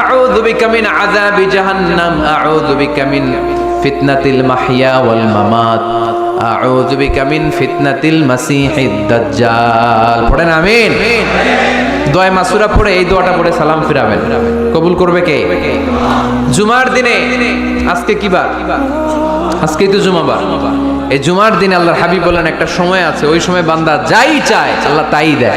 আউযু বিকা মিন আযাবি জাহান্নাম, আউযু বিকা মিন ফিতনাতিল মাহইয়া ওয়াল মামাত, আউযু বিকা মিন ফিতনাতিল মাসিহিদ পড়েন আমিন। দোয়া মাসুরা পড়ে এই দোয়াটা পড়ে সালাম ফিরাবেন। কবুল করবে কে? জুমার দিনে আজকে কি বার? আজকেই তো জুমাবার। এই জুমার দিনে আল্লাহর হাবিব বলেন, একটা সময় আছে, ওই সময় বান্দা যাই চায়, আল্লাহ তাই দেয়।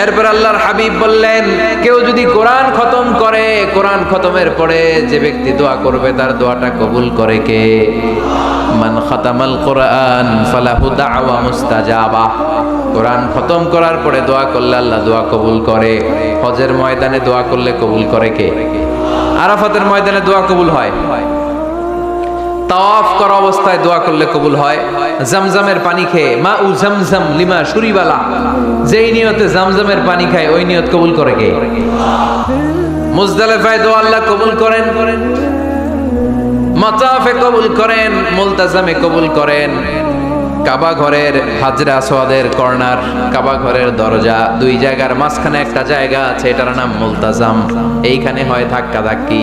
এরপর আল্লাহর হাবিব বললেন, কেউ যদি কোরআন খতম করে, কোরআন খতমের পরে যে ব্যক্তি দোয়া করবে, তার দোয়াটা কবুল করে কে? মান খাতামাল কোরআন ফালাহু দাওয়া মুস্তাজাবা। কোরআন খতম করার পরে দোয়া করলে আল্লাহ দোয়া কবুল করে। হজের ময়দানে দোয়া করলে কবুল করে কে? আরাফাতের ময়দানে দোয়া কবুল হয়। তাওয়াফ করা অবস্থায় দোয়া করলে কবুল হয়। জামজামের পানি খেয়ে, মা উ জামজাম লিমা সুরিবালা, যেই নিয়তে জামজামের পানি খায়, ওই নিয়ত কবুল করে কে? মুজদালেফায় দোয়া আল্লাহ কবুল করেন। মাতাফে কবুল করেন, মুলতাজামে কবুল করেন। কাবা ঘরের হাজরা সোয়াদের কর্নার, কাবা ঘরের দরজা, দুই জায়গার মাঝখানে একটা জায়গা আছে, এটার নাম মুলতাজাম। এইখানে হয় ধাক্কা ধাক্কি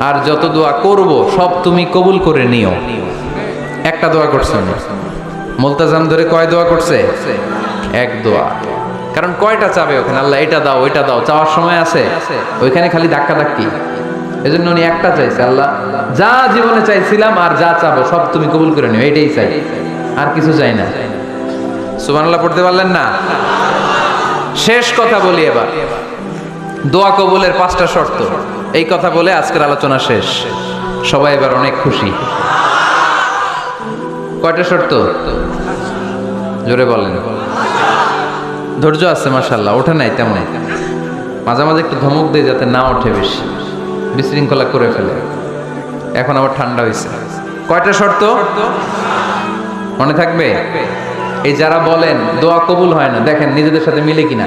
আর যত দোয়া করব, সব তুমি কবুল করে নিও। একটা দোয়া করছে না মুলতাজাম ধরে কয় দোয়া করছে? এক দোয়া। কারণ কয়টা চাবে ওখানে? আল্লাহ, এটা দাও, ওইটা দাও। চাওয়ার সময় আছে। ওইখানে খালি ধাক্কা ধাক্কি। এজন্য উনি একটা চাইছে, আল্লাহ, যা জীবনে চাইছিলাম আর যা চাবো, সব তুমি কবুল করে নিও। এটাই চাই। আর কিছু চাই না। সুবহানাল্লাহ, পড়তে পারলেন না? শেষ কথা বলি এবার। দোয়া কবুলের পাঁচটা শর্ত। এই কথা বলে আজকের আলোচনা শেষ। সবাই এবার অনেক খুশি। কয়টা শর্ত? জোরে বলেন। ধৈর্য আছে মাসাল্লাহ ওঠে নাই তেমন। মাঝে মাঝে একটু ধমক দিয়ে যাতে না ওঠে বেশি। বিশৃঙ্খলা করে ফেলে। এখন আবার ঠান্ডা হয়েছে কয়টা শর্ত? মনে থাকবে? এই যারা বলেন, দোয়া কবুল হয় না। দেখেন, নিজেদের সাথে মিলে কিনা।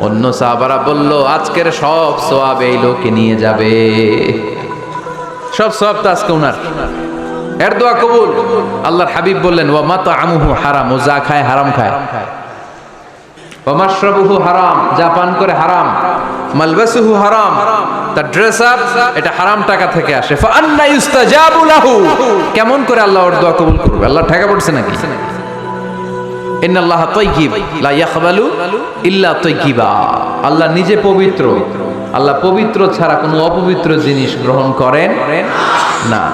অন্য সাহাবারা বলল, আজকের সব সোয়াব এই লোকে নিয়ে যাবে। সব সব তো আজকে উনার। এর দোয়া কবুল। আল্লাহর হাবিব বললেন, ওয়া মাতা আমুহু হারাম, ও যা খায় হারাম খায়। ওমাশরাবুহু হারাম, যা পান করে হারাম। মালবাসুহু হারাম, তার ড্রেস আপ এটা হারাম টাকা থেকে আসে। ফান্না ইউস্তাজাবু লাহু। কেমন করে আল্লাহ ওর দোয়া কবুল করবে? আল্লাহ ঠেকা পড়ছে নাকি? তাইয়িবা আল্লাহ নিজে পবিত্র। আল্লাহ পবিত্র ছাড়া কোনো অপবিত্র জিনিস গ্রহণ করেন না।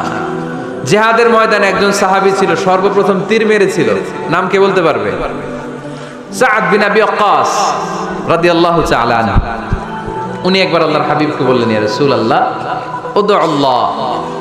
জেহাদের ময়দানে একজন সাহাবী ছিল, সর্বপ্রথম তীর মেরেছিল। নাম কে বলতে পারবে? উনি একবার আল্লাহর হাবিবকে বললেন, ইয়া রাসূলুল্লাহ উদু আল্লাহ।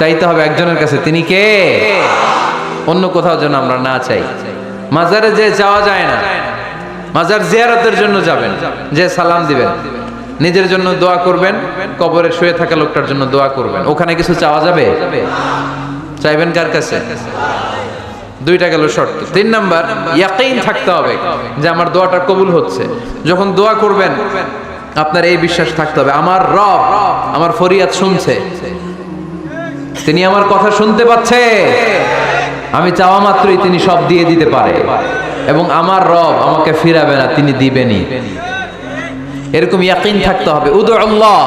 চাইতে হবে একজনের কাছে। তিনি কে? অন্য কোথাও যেন আমরা না চাই। মাজারে যে যাওয়া যায় না, মাজার জিয়ারতের জন্য যাবেন, যে সালাম দিবেন, নিজের জন্য দোয়া করবেন, কবরে শুয়ে থাকা লোকটার জন্য দোয়া করবেন। ওখানে কিছু চাওয়া যাবে? চাইবেন কার কাছে? দুইটা গেল শর্ত। তিন নাম্বার, ইয়াকিন থাকতে হবে যে আমার দোয়াটা কবুল হচ্ছে। যখন দোয়া করবেন, আপনার এই বিশ্বাস থাকতে হবে। আমার রব, আমার ফরিয়াদ শুনছে। তিনি আমার কথা শুনতে পাচ্ছে। আমি চাওয়া মাত্রই তিনি সব দিয়ে দিতে পারে। এবং আমার রব আমাকে ফিরাবে না, তিনি দিবেনই। এরকম ইয়াকিন থাকতে হবে। উদু আল্লাহ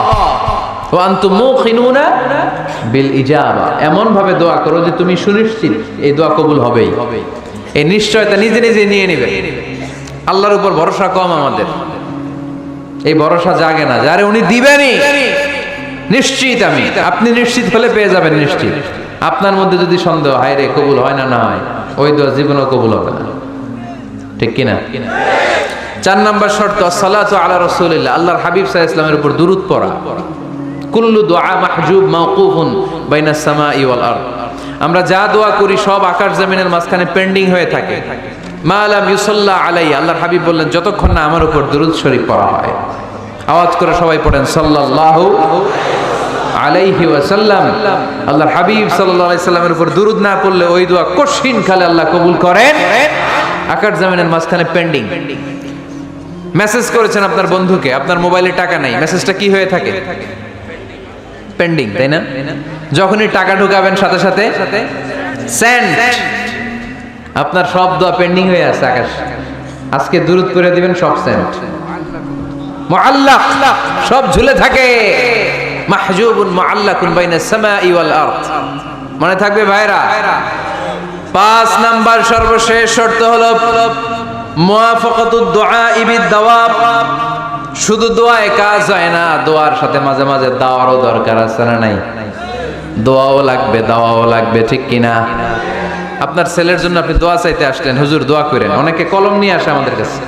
বিল ইজাবা। এমন ভাবে দোয়া করো যে তুমি সুনিশ্চিত এই দোয়া কবুল হবেই। এই নিশ্চয়তা নিজে নিজে নিয়ে নেবে। আল্লাহর উপর ভরসা কম আমাদের। এই ভরসা জাগে না, যারে উনি দিবেনই। নিশ্চিত আমি। আপনি নিশ্চিত হলে পেয়ে যাবেন নিশ্চিত। আপনার মধ্যে যদি সন্দেহ হায় রে কবুল হয় না না হয়, ওই দোয়া জীবনও কবুল হবে না। ঠিক কিনা? চার নাম্বার শর্ত, সালাতু আলা রাসূলিল্লাহ। আল্লাহর হাবিব আলাইহি ইসলামের উপর দুরূদ পড়া। কুল্লু দুআ মাহজুব মাওকুফুন বাইনাস সামাই ওয়াল আরদ। আমরা যা দোয়া করি, সব আকাশ জমিনের মাঝখানে পেন্ডিং হয়ে থাকে। মা লাম ইউসাল্লা আলাই আল্লাহর হাবিব বললেন, যতক্ষণ না আমার উপর দুরূদ শরীফ পড়া হয়। আওয়াজ করে সবাই পড়েন, সাল্লাল্লাহু আলাইহি ওয়াসাল্লাম। আল্লাহর হাবিব সাল্লাল্লাহু আলাইহি সাল্লামের উপর দুরূদ না পড়লে ওই দোয়া কঠিন খালে আল্লাহ কবুল করেন। আকাশ জমিনের মাঝখানে পেন্ডিং মেসেজ করেছেন আপনার বন্ধুকে, আপনার মোবাইলে টাকা নাই। মেসেজটা কি হয়ে থাকে? পেন্ডিং তাই না? যখনই টাকা ঢুকাবেন সাথে সাথে সেন্ড আপনার সব দোয়া পেন্ডিং হয়ে আছে, আকাশ। আজকে দূরত করে দিবেন, সব সেন্ট মুআল্লাক, সব ঝুলে থাকে। মাহজুবুন মুআল্লাকুন বাইনা মনে থাকবে ভাইরা? পাঁচ নাম্বার সর্বশেষ শর্ত হলো মুওয়াফাকাতুদ দুআ বিদ দাওয়াব। শুধু দোয়ায় কাজ হয় না, দোয়ার সাথে মাঝে মাঝে দাওয়ারও দরকার আছে না নাই? দোয়াও লাগবে, দাওয়াও লাগবে, ঠিক কিনা? আপনার ছেলের জন্য আপনি দোয়া চাইতে আসলেন, হুজুর দোয়া করেন। অনেকে কলম নিয়ে আসে আমাদের কাছে।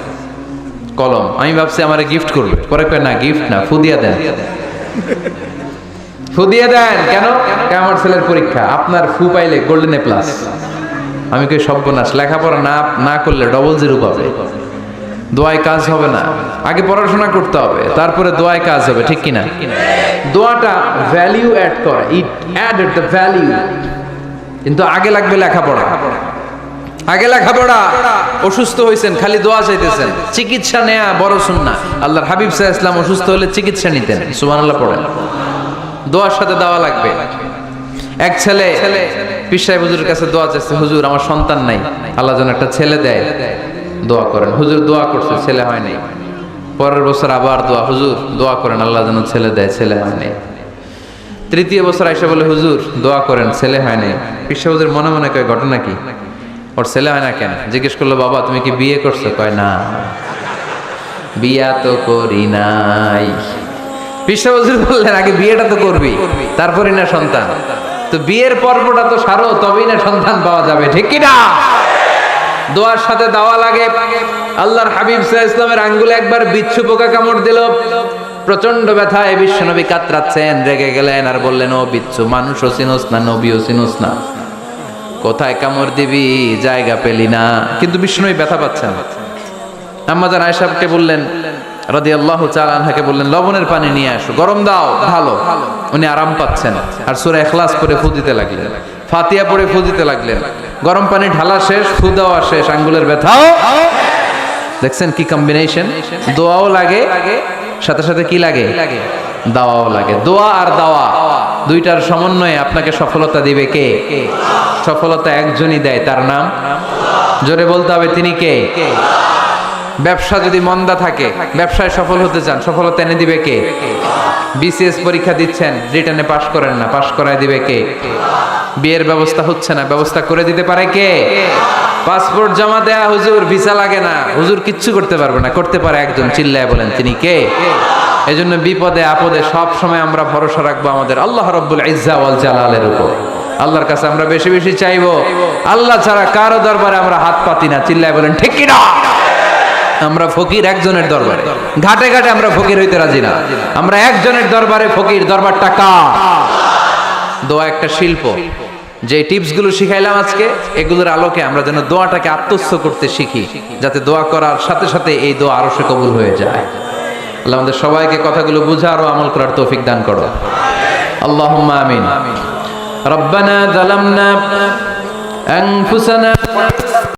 কলম। আমি ভাবছি আমারে গিফট করবে। পরে কয়, না গিফট না, ফুদিয়া দেন। ফুদিয়া দেন? কেন? আমার ছেলের পরীক্ষা? আপনার ফু পাইলে গোল্ডেন এ প্লাস আমি কই, সর্বনাশ, লেখাপড়া না না করলে ডবল জিরো পাবে। দোয়ায় কাজ হবে না। আগে পড়াশোনা করতে হবে, তারপরে দোয়ায় কাজ হবে, ঠিক কিনা? দোয়াটা ভ্যালিউ অ্যাড করে। ইট অ্যাড দ্য ভ্যালিউ কিন্তু আগে লাগবে লেখাপড়া। আগে লেখাপড়া, অসুস্থ হয়েছেন খালি দোয়া চাইতেছেন। চিকিৎসা নেয়া বড় সুন্না। আল্লাহর হাবিব সাহা ইসলাম অসুস্থ হলে চিকিৎসা নিতেন। সুবান আল্লাহ পড়েন। দোয়ার সাথে দেওয়া লাগবে। এক ছেলে পিসাই হুজুরের কাছে দোয়া চাইছে, হুজুর, আমার সন্তান নাই। আল্লাহ যেন একটা ছেলে দেয়। দোয়া করেন। হুজুর দোয়া করছে, ছেলে হয় নাই। পরের বছর আবার দোয়া, হুজুর, দোয়া করেন, আল্লাহ যেন ছেলে দেয়, ছেলে হয় নাই। তৃতীয় বছর আইসা বলে, হুজুর, দোয়া করেন, ছেলে হয় নাই। পিসা হুজুর মনে মনে কয়, ঘটনা কি? ওর ছেলে হয় না কেন? জিজ্ঞেস করল, বাবা, তুমি কি বিয়ে করছ? কয়, না। বিয়া তো করি নাই। বললেন, আগে বিয়েটা তো করবি তারপরে না সন্তান। তো বিয়ের পর্বটা তো সারো, তবেই না সন্তান পাওয়া যাবে, ঠিক কি না? দোয়ার সাথে দাওয়া লাগে। আল্লাহর হাবিব সাহ ইসলামের আঙ্গুলে একবার বিচ্ছু পোকা কামড় দিল। প্রচণ্ড ব্যথায় বিশ্বনবী কাতরাচ্ছেন, রেগে গেলেন আর বললেন, ও বিচ্ছু মানুষও চিনোস না নবীও চিনোস না। কোথায় কামড় দিবি? জায়গা পেলি না। কিন্তু বিষ্ণুই ব্যথা পাচ্ছেন। আম্মাজান আয়সাবকে বললেন রাদি আল্লাহ আনহাকে বললেন, লবণের পানি নিয়ে আসো, গরম দাও, ভালো। উনি আরাম পাচ্ছেন। আর সুরা এখলাস করে ফু দিতে লাগলেন। ফাতিয়া পরে ফু দিতে লাগলেন। গরম পানি ঢালা শেষ, ফু দেওয়া শেষ, আঙ্গুলের ব্যথাও দেখছেন কি কম্বিনেশন দোয়াও লাগে, সাথে সাথে কি লাগে? দাওয়াও লাগে। দোয়া আর দাওয়া। দুইটার সমন্বয়ে আপনাকে সফলতা দিবে কে? সফলতা একজনই দেয়, তার নাম? জোরে বলতে হবে, তিনি কে? ব্যবসা যদি মন্দা থাকে, ব্যবসায় সফল হতে চান, সফলতা এনে দিবে কে? বিসিএস পরীক্ষা দিচ্ছেন, রিটার্নে পাশ করেন না, পাশ করায় দিবে কে? বিয়ের ব্যবস্থা হচ্ছে না, ব্যবস্থা করে দিতে পারে কে? পাসপোর্ট জমা দেয়া হুজুর, ভিসা লাগে না, হুজুর কিচ্ছু করতে পারবে না, করতে পারে একজন, চিল্লায় বলেন, তিনি কে? এই জন্য বিপদে, আপদে সব সময় আমরা ভরসা রাখব আমাদের আল্লাহ রব্বুল ইজ্জা ওয়াল জালালের উপর। আল্লাহর কাছে আমরা বেশি বেশি চাইব, আল্লাহ ছাড়া কারও দরবারে আমরা হাত পাতি না, চিল্লায় বলেন, ঠিক কিনা আমরা ফকির একজনের দরবারে। ঘাটে ঘাটে আমরা ফকির হইতে রাজি না। আমরা একজনের দরবারে ফকির, দরবারটা কা দোয়া একটা শিল্প। যে টিপসগুলো শিখাইলাম আজকে, এগুলোর আলোকে আমরা যেন দোয়াটাকে আত্মস্থ করতে শিখি, যাতে দোয়া করার সাথে সাথে এই দোয়া আরও সে কবুল হয়ে যায়। আল্লাহ আমাদের সবাইকে কথাগুলো বুঝা আরো আমল করার তৌফিক দান করো আল্লাহুম্মা আমিন ربنا ظلمنا أنفسنا